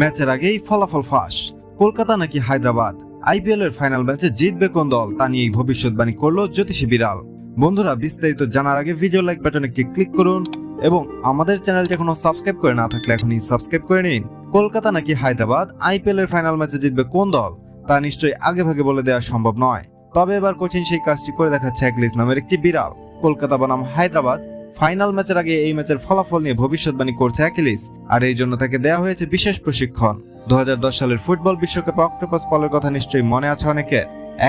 ম্যাচের আগেই ফলাফল ফাঁস। কলকাতা নাকি হায়দ্রাবাদ? আইপিএল এর ফাইনাল ম্যাচে জিতবে কোন দল? তা নিয়েই ভবিষ্যৎবাণী করল জ্যোতিষী বিড়াল। বন্ধুরা, বিস্তারিত জানার আগে ভিডিও লাইক বাটনে ক্লিক করুন এবং আমাদের চ্যানেলটি এখনও সাবস্ক্রাইব করে না থাকলে এখনই সাবস্ক্রাইব করে নিন। কলকাতা নাকি হায়দ্রাবাদ? আইপিএল এর ফাইনাল ম্যাচে জিতবে কোন দল? তা নিশ্চয়ই আগে ভাগে বলে দেওয়া সম্ভব নয়। তবে এবার কঠিন সেই কাজটি করে দেখাচ্ছে একলিস নামের একটি বিড়াল। কলকাতা বনাম হায়দ্রাবাদ। ফাইনাল ম্যাচের আগে এই ম্যাচের ফলাফল নিয়ে ভবিষ্যৎবাণী করছে অ্যাকিলিস, আর এই জন্য তাকে দেওয়া হয়েছে বিশেষ প্রশিক্ষণ। দু হাজার দশ সালের ফুটবল বিশ্বকাপে অক্টোপাস পলের কথা নিশ্চয়ই মনে আছে অনেকে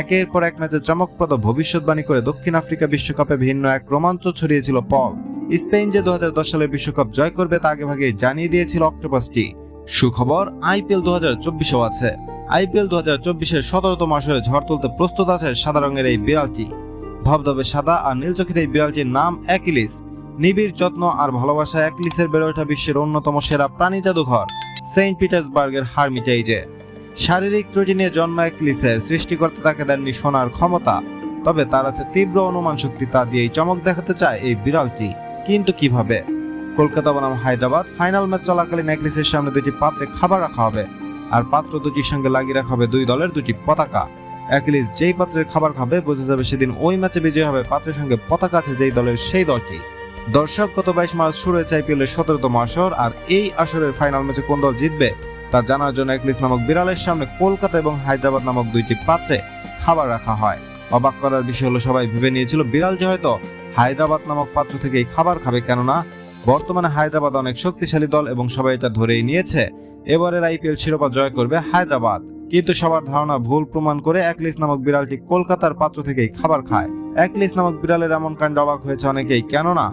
একের পর এক ম্যাচে চমকপ্রদ ভবিষ্যৎবাণী করে দক্ষিণ আফ্রিকা বিশ্বকাপে ভিন্ন এক রোমাঞ্চ ছড়িয়েছিল পল। স্পেন যে দু সালের বিশ্বকাপ জয় করবে তা আগেভাগেই জানিয়ে দিয়েছিল অক্টোপাসটি। সুখবর, আইপিএল দু হাজার চব্বিশেও আছে। আইপিএল দু হাজার চব্বিশের সতেরোতম আসরে ঝড় তুলতে প্রস্তুত আছে সাদা রঙের এই বিড়ালটি। ধবধবে সাদা আর নীল চোখের এই বিড়ালটির নাম অ্যাকিলিস। নিবিড় যত্ন আর ভালোবাসা অ্যাকিলিসের বেড়ে ওঠা বিশ্বের অন্যতম সেরা প্রাণী জাদুঘর, সেন্ট পিটার্সবার্গের হারমিটাইজে। শারীরিক ত্রুটি নিয়ে জন্ম অ্যাকিলিসের সৃষ্টিকর্তা তাকে দেননি শোনার ক্ষমতা, তবে তার আছে তীব্র অনুমান শক্তি তা দিয়েই চমক দেখাতে চায় এই বিড়ালটি। কিন্তু কীভাবে? কলকাতা বনাম হায়দ্রাবাদ, ফাইনাল ম্যাচ চলাকালীন অ্যাকিলিসের সামনে দুটি পাত্রে খাবার রাখা হবে, আর পাত্র দুটির সঙ্গে লাগিয়ে রাখা হবে দুই দলের দুটি পতাকা। অ্যাকিলিস যেই পাত্রের খাবার খাবে, বোঝা যাবে সেদিন ওই ম্যাচে বিজয়ী হবে পাত্রের সঙ্গে পতাকা আছে যেই দলের সেই দলটি। দর্শক, গত বাইশ মার্চ শুরু হয়েছে আইপিএল এর সতেরোতম আসর, আর এই আসরের ফাইনাল ম্যাচে কোন দল জিতবে, তা জানার জন্য একলিস নামক বিড়ালের সামনে কলকাতা এবং হায়দ্রাবাদ নামক দুইটি পাত্রে খাবার রাখা হয়। অবাক করার বিষয় হলো, সবাই ভেবে নিয়েছিল বিড়াল যে হয়তো হায়দ্রাবাদ নামক পাত্র থেকেই খাবার খাবে, কেননা বর্তমানে হায়দ্রাবাদ অনেক শক্তিশালী দল এবং সবাই এটা ধরেই নিয়েছে। এবারের আইপিএল শিরোপা জয় করবে হায়দ্রাবাদ। কিন্তু সবার ধারণা ভুল প্রমাণ করে একলিস নামক বিড়ালটি কলকাতার পাত্র থেকেই খাবার খায়। একলিস নামক বিড়ালের এমন কাণ্ড অবাক হয়েছে অনেকেই, কেননা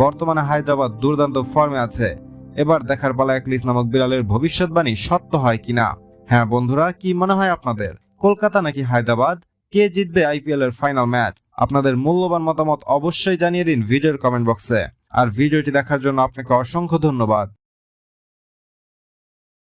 বর্তমানে হায়দ্রাবাদ দুর্দান্ত ফর্মে আছে। এবার দেখার পালা একলিস নামক বিড়ালের ভবিষ্যৎবাণী সত্য হয় কিনা? হ্যাঁ বন্ধুরা, কি মনে হয় আপনাদের? কলকাতা নাকি হায়দ্রাবাদ? কে জিতবে আইপিএল এর ফাইনাল ম্যাচ? আপনাদের মূল্যবান মতামত অবশ্যই জানিয়ে দিন ভিডিওর কমেন্ট বক্সে। আর ভিডিওটি দেখার জন্য আপনাকে অসংখ্য ধন্যবাদ।